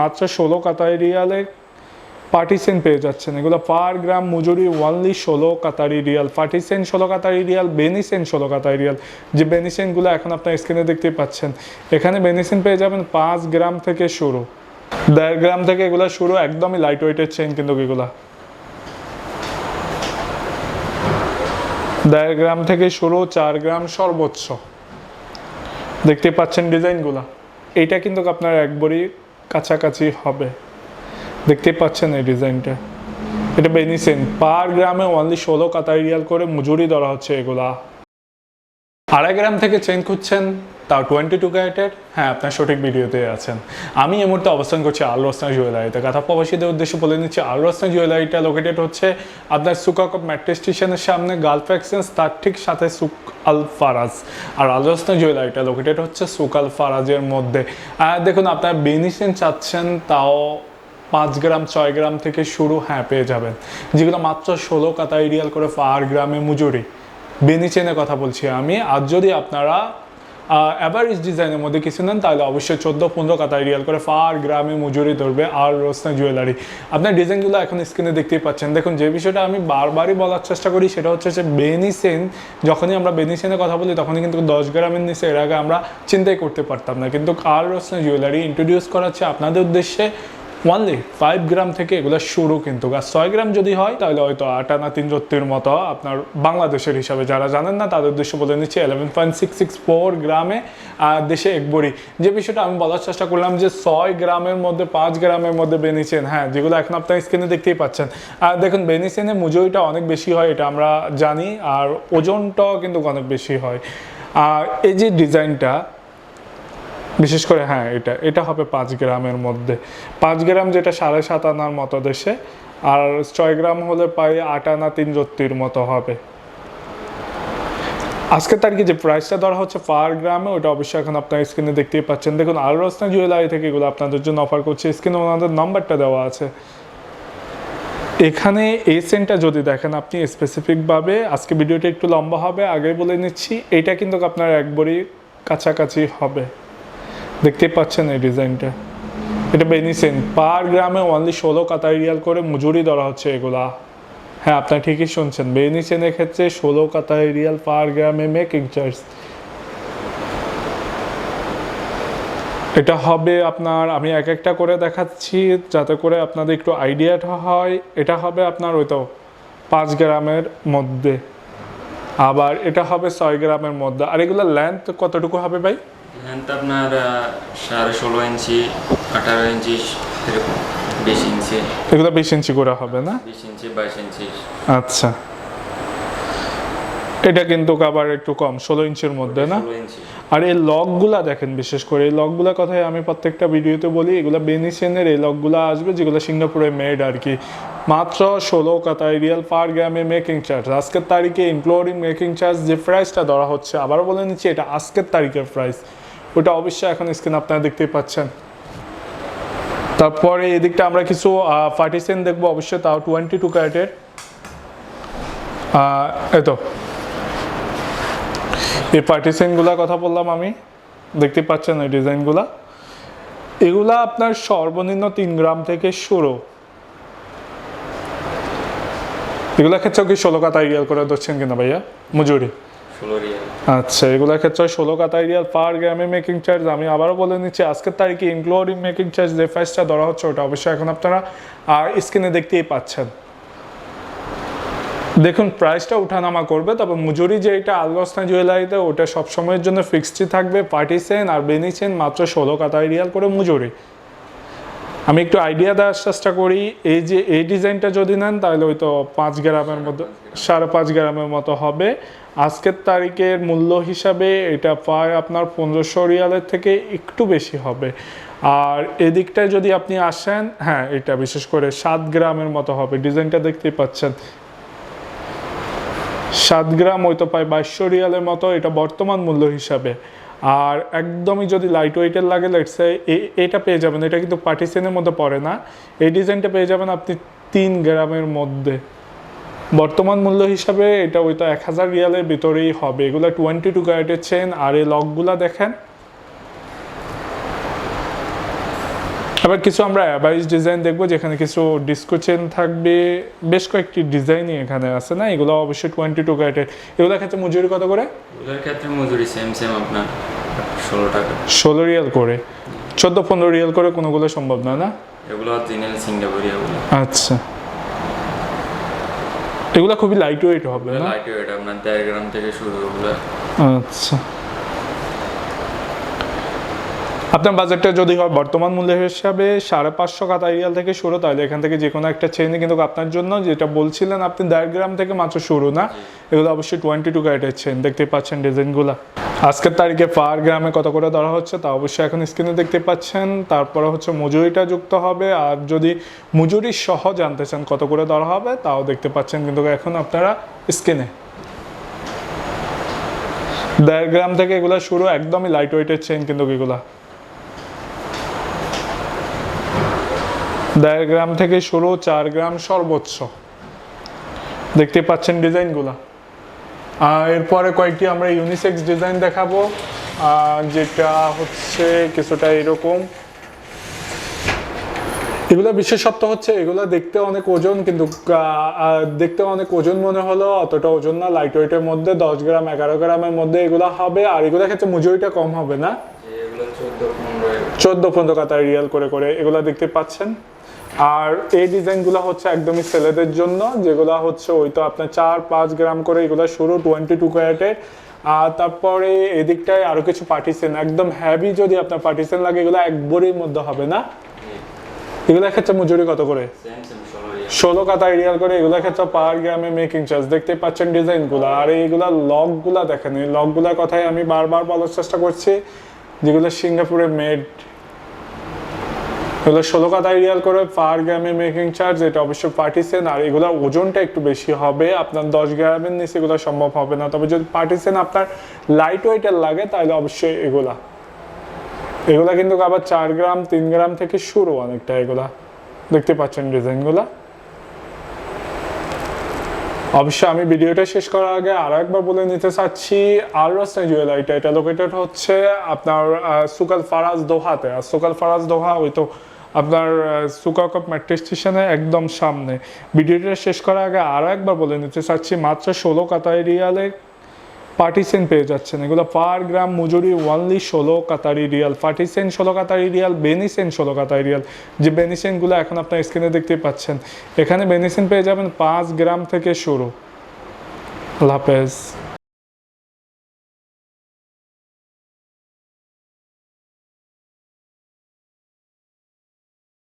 মাত্র ষোলো কাতারি রিয়ালে পার্টিসেন পেয়ে যাচ্ছেন। এগুলো পার গ্রাম মজুরি ওয়ানলি ষোলো কাতারি রিয়াল। পার্টিসেন ষোলো কাতারি রিয়াল, বেনিসেন ষোলো কাতারি রিয়াল। যে বেনিসেনগুলো এখন আপনার স্ক্রিনে দেখতে পাচ্ছেন। এখানে বেনিসেন পেয়ে যাবেন পাঁচ গ্রাম থেকে শুরু। দেড় গ্রাম থেকে এগুলো শুরু, একদমই লাইট ওয়েটের চেন কিন্তু এগুলা। দেড় গ্রাম থেকে শুরু, চার গ্রাম সর্বোচ্চ। দেখতে পাচ্ছেন ডিজাইনগুলো এটা কিন্তু আপনার একবারই কাছাকাছি হবে। দেখতে পাচ্ছেন এই ডিজাইনটা। এটা বেনিসেন পার গ্রামে অনলি ষোলো কাতারিয়াল করে মজুরি ধরা হচ্ছে এগুলা। আড়াই গ্রাম থেকে চেন খুঁজছেন তাও টোয়েন্টি টু ক্যারেটের হ্যাঁ আপনার সঠিক ভিডিওতে আছেন। আমি এই মুহূর্তে অবস্থান করছি আল রসনা জুয়েলারিতে কথা প্রবাসীদের উদ্দেশ্যে বলে নিচ্ছি আল রসনা জুয়েলারিটা লোকেটেড হচ্ছে আপনার সুকাক মেট্রো স্টেশনের সামনে গালফ এক্সচেঞ্জ তার ঠিক সাথে সুক আল ফারাজ। আর আল রসনা জুয়েলারিটা লোকেটেড হচ্ছে সুক আল ফারাজের মধ্যে। দেখুন, আপনার বেনিসেন চাচ্ছেন, তাও পাঁচ গ্রাম, ছয় গ্রাম থেকে শুরু হ্যাঁ পেয়ে যাবেন। যেগুলো মাত্র ষোলো কাতা রিয়াল করে পার গ্রামে মজুরি। বেনি চেনের কথা বলছি আমি। আর যদি আপনারা অ্যাভারেজ ডিজাইনের মধ্যে কিছু নেন, তাহলে অবশ্যই চোদ্দ, পনেরো কাতায় রিয়াল করে ফার গ্রামে মজুরি ধরবে আর রোসনা জুয়েলারি আপনার ডিজাইনগুলো এখন স্ক্রিনে দেখতেই পাচ্ছেন। দেখুন, যে বিষয়টা আমি বারবারই বলার চেষ্টা করি, সেটা হচ্ছে যে বেনিসেন যখনই আমরা বেনিসেনের কথা বলি, তখনই কিন্তু দশ গ্রামের নিচে এর আগে আমরা চিন্তাই করতে পারতাম না। কিন্তু আর রোসনা জুয়েলারি ইন্ট্রোডিউস করাচ্ছে আপনাদের উদ্দেশ্যে ওয়ানলি ফাইভ গ্রাম থেকে এগুলো শুরু কিন্তু। আর ছয় গ্রাম যদি হয়, তাহলে হয়তো আট আনা তিন রত্তির মতো আপনার বাংলাদেশের হিসাবে। যারা জানেন না, তাদের উদ্দেশ্য বলে নিচ্ছে eleven point six six four গ্রামে আর দেশে এক বড়ি। যে বিষয়টা আমি বলার চেষ্টা করলাম যে ছয় গ্রামের মধ্যে, পাঁচ গ্রামের মধ্যে বেনিচেন হ্যাঁ যেগুলো এখন আপনার স্ক্রিনে দেখতেই পাচ্ছেন। আর দেখুন বেনিচেনে মজুরিটা অনেক বেশি হয়, এটা আমরা জানি, আর ওজনটাও কিন্তু অনেক বেশি হয়। আর এই যে ডিজাইনটা বিশেষ করে হ্যাঁ এটা এটা হবে পাঁচ গ্রামের মধ্যে। পাঁচ গ্রাম যেটা সাড়ে সাত আনার মতো দেশে, আর ছয় গ্রাম হলে প্রায় আট আনা তিন রত্তির মতো হবে। আজকে তার কি যে প্রাইসটা ধরা হচ্ছে পার গ্রামে, ওটা অবশ্যই এখন আপনার স্ক্রিনে দেখতেই পাচ্ছেন। দেখুন আর রসনা জুয়েলারি থেকে এগুলো আপনাদের জন্য অফার করছে। স্ক্রিনে ওনাদের নাম্বারটা দেওয়া আছে। এখানে এই সেন্টটা যদি দেখেন আপনি স্পেসিফিকভাবে আজকে ভিডিওটা একটু লম্বা হবে আগে বলে নিচ্ছি। এটা কিন্তু আপনার একবারই কাছাকাছি হবে। দেখতেই পাচ্ছেন এই ডিজাইনটা। এটা বেনিসেন। পার গ্রামে অনলি ষোলো কাতারি রিয়াল করে মজুরি ধরা হচ্ছে এগুলা। হ্যাঁ আপনার ঠিকই শুনছেন। বেনিসেনের ক্ষেত্রে ষোলো কাতারি রিয়াল পার গ্রামে মেকিং চার্জ এটা হবে আপনার, আমি এক একটা করে দেখাচ্ছি যাতে করে আপনাদের একটু আইডিয়াটা হয়। এটা হবে আপনার ওই তো পাঁচ গ্রামের মধ্যে। আবার এটা হবে ছয় গ্রামের মধ্যে। আর এগুলো লেন্থ কতটুকু হবে ভাই? লেন্থ আপনার সাড়ে ষোলো ইঞ্চি আঠারো ইঞ্চি এরকম বিশ ইঞ্চি। এগুলো বিশ ইঞ্চি করে হবে না? বিশ ইঞ্চি বাইশ ইঞ্চি। আচ্ছা। এটা কিন্তু আবার একটু কম ষোলো ইঞ্চির মধ্যে না? আর এই লকগুলা দেখেন বিশেষ করে এই লকগুলা আমি প্রত্যেকটা ভিডিওতে বলি এগুলো বেনিসেনের এই লকগুলা আসবে যেগুলো সিঙ্গাপুরে মেড আর কি। মাত্র ষোলো কাতাই রিয়াল পার গ্রামে মেকিং চার্জ আজকের তারিখে ইনক্লুডিং মেকিং চার্জ যে প্রাইসটা ধরা হচ্ছে আবারও বলে নিচ্ছি এটা আজকের তারিখের প্রাইস ওটা অবশ্যই এখন স্ক্রিন আপনারা দেখতেই পাচ্ছেন। তারপরে এদিকটা আমরা কিছু পার্টিসেন দেখব, অবশ্যই তাও টোয়েন্টি টু ক্যারেটের এই তো। এই পার্টিশনগুলোর কথা বললাম আমি দেখতে পাচ্ছেন এই ডিজাইনগুলা এগুলা আপনার সর্বনিম্ন তিন গ্রাম থেকে শুরু। এগুলা ক্ষেত্রেও কি ষোলো কাতা রিয়াল করে ধরছেন কিনা ভাইয়া? মজুরি। আচ্ছা এগুলোর ক্ষেত্রে ষোলো কাতা রিয়াল পার গ্রামে মেকিং চার্জ আমি আবারও বলে নিচ্ছি, আজকের তারিখে ইনক্লুডিং মেকিং চার্জ যে প্রাইসটা ধরা হচ্ছে, ওটা অবশ্যই এখন আপনারা আর স্ক্রিনে দেখতেই পাচ্ছেন। দেখুন প্রাইসটা উঠানামা করবে, তবে মজুরি যে এটা আলগস্তা জুয়েলারিতে, ওটা সবসময়ের জন্য ফিক্সডই থাকবে পার্টিসেন আর বেনিসেন মাত্র ষোলো কাতাই রিয়াল করে মজুরি। আমি একটু আইডিয়া দেওয়ার চেষ্টা করি, এই যে, এই ডিজাইনটা যদি নেন, তাহলে ওই তো পাঁচ গ্রামের মতো, সাড়ে পাঁচ গ্রামের মতো হবে। আজকের তারিখের মূল্য হিসাবে এটা প্রায় আপনার পনেরোশো রিয়ালের থেকে একটু বেশি হবে। আর এদিকটায় যদি আপনি আসেন হ্যাঁ এটা বিশেষ করে সাত গ্রামের মতো হবে। ডিজাইনটা দেখতেই পাচ্ছেন। সাত গ্রাম ওই তো প্রায় বাইশশো রিয়ালের মতো, এটা বর্তমান মূল্য হিসাবে। আর একদমই যদি লাইট ওয়েটের লাগে লেটসে এটা পেয়ে যাবেন। এটা কিন্তু পার্টিসেনের মধ্যে পড়ে না। এই ডিজাইনটা পেয়ে যাবেন আপনি তিন গ্রামের মধ্যে। বর্তমান মূল্য হিসাবে এটা ওই তো এক হাজার রিয়ালের ভিতরেই হবে। এগুলো টোয়েন্টি টু ক্যারেটের চেন আর এই লকগুলো দেখেন। আবার কিছু আমরা অ্যাভারেজ ডিজাইন দেখব যেখানে কিছু ডিস্কো চেন থাকবে। বেশ কয়েকটি ডিজাইনই এখানে আছে না? এগুলো অবশ্যই টোয়েন্টি টু ক্যারেটের এগুলোর ক্ষেত্রে মজুরি কত করে? এগুলোর ক্ষেত্রে মজুরি সেম সেম আপনার ষোলো টাকা। ষোলো রিয়াল করে। চোদ্দ পনেরো রিয়াল করে কোনোগুলো সম্ভব না না? এগুলো অরিজিনাল আচ্ছা। এগুলো খুবই লাইট ওয়েট হবে না? লাইট ওয়েট আপনার দেড় গ্রাম থেকে শুরু ওগুলো আচ্ছা। আপনার বাজেটটা যদি হয়, বর্তমান মূল্য হিসাবে সাড়ে পাঁচশো কাতার রিয়াল থেকে শুরু, তাহলে এখান থেকে যে কোনো একটা চেইনই কিন্তু আপনার জন্য যেটা বলছিলেন আপনি, দেড় গ্রাম থেকে মাত্র শুরু না? এগুলো অবশ্যই টোয়েন্টি টু ক্যারেটের চেন দেখতে পাচ্ছেন ডিজাইনগুলো আজকের তারিখে পার গ্রামে কত করে ধরা হচ্ছে, তা অবশ্যই এখন স্ক্রিনে দেখতে পাচ্ছেন। তারপরে হচ্ছে মজুরিটা যুক্ত হবে, আর যদি মজুরি সহ জানতে চান কত করে ধরা হবে, তাও দেখতে পাচ্ছেন কিন্তু এখন আপনারা স্ক্রিনে দেড় গ্রাম থেকে এগুলো শুরু, একদমই লাইট ওয়েটের চেন কিন্তু এগুলা। দেড় গ্রাম থেকে শুরু চার গ্রাম সর্বোচ্চ। দেখতে পাচ্ছেন ডিজাইনগুলা। আর এরপরে কয়েকটি আমরা ইউনিসেক্স ডিজাইন দেখাবো। যেটা হচ্ছে কিছুটা এরকম। এগুলো বিশেষত্ব হচ্ছে, এগুলো দেখতে অনেক ওজন, কিন্তু দেখতে অনেক ওজন মনে হলো, অতটা ওজন না লাইট ওয়েটের মধ্যে, দশ গ্রাম, এগারো গ্রামের মধ্যে এগুলো হবে, আর এগুলো ক্ষেত্রে মজুরিটা কম হবে না। চোদ্দ পনেরো কাতার রিয়াল করে করে এগুলো দেখতে পাচ্ছেন। আর এই ডিজাইনগুলো হচ্ছে একদমই ছেলেদের জন্য যেগুলো হচ্ছে ওই তো আপনার চার পাঁচ গ্রাম করে এগুলো শুরু টোয়েন্টি টু ক্যারেটের আর তারপরে এদিকটায় আরও কিছু পার্টিসেন একদম হ্যাভি যদি আপনার পার্টিসেন লাগে এগুলো এক মধ্যে হবে না। এগুলো ক্ষেত্রে মজুরি কত করে? ষোলো কাতা রিয়াল করে এগুলো ক্ষেত্রে পার গ্রামে মেকিং চার্জ দেখতে পাচ্ছেন ডিজাইনগুলো। আর এইগুলা লকগুলা দেখেন এই লকগুলার কথাই আমি বারবার বলার চেষ্টা করছি। যেগুলো সিঙ্গাপুরে মেড এগুলো ষোলো কাতা রিয়াল করে পার গ্রামে মেকিং চার্জ এটা অবশ্যই পার্টিসেন আর এগুলো ওজনটা একটু বেশি হবে। আপনার দশ গ্রামের নিচে এগুলো সম্ভব হবে না। তবে যদি পার্টিসেন আপনার লাইট ওয়েটের লাগে, তাহলে অবশ্যই এগুলা। এগুলা কিন্তু আবার চার গ্রাম, তিন গ্রাম থেকে শুরু অনেকটা এগুলা। দেখতে পাচ্ছেন ডিজাইনগুলা। অবশ্যই আমি ভিডিওটা শেষ করার আগে আরও একবার বলে নিতে চাচ্ছি আর রাস্তায় জুয়েলারিটা এটা লোকেটেড হচ্ছে আপনার সুকাল ফারাজ দোহাতে। আর সুকাল ফারাজ দোহা ওই তো আপনার সুকাকপ মেট্রো স্টেশনে একদম সামনে। ভিডিওটা শেষ করার আগে আরও একবার বলে নিতে চাচ্ছি, মাত্র ষোলো কাতারি রিয়ালে পার্টিসেন পেয়ে যাচ্ছেন। এগুলো পার গ্রাম মজুরি ওয়ানলি ষোলো কাতারি রিয়াল। পার্টিসেন ষোলো কাতারি রিয়াল, বেনিসেন ষোলো কাতারি রিয়াল। যে বেনিসেনগুলো এখন আপনার স্ক্রিনে দেখতে পাচ্ছেন, এখানে বেনিসেন পেয়ে যাবেন পাঁচ গ্রাম থেকে শুরু। আল্লাহ হাফেজ।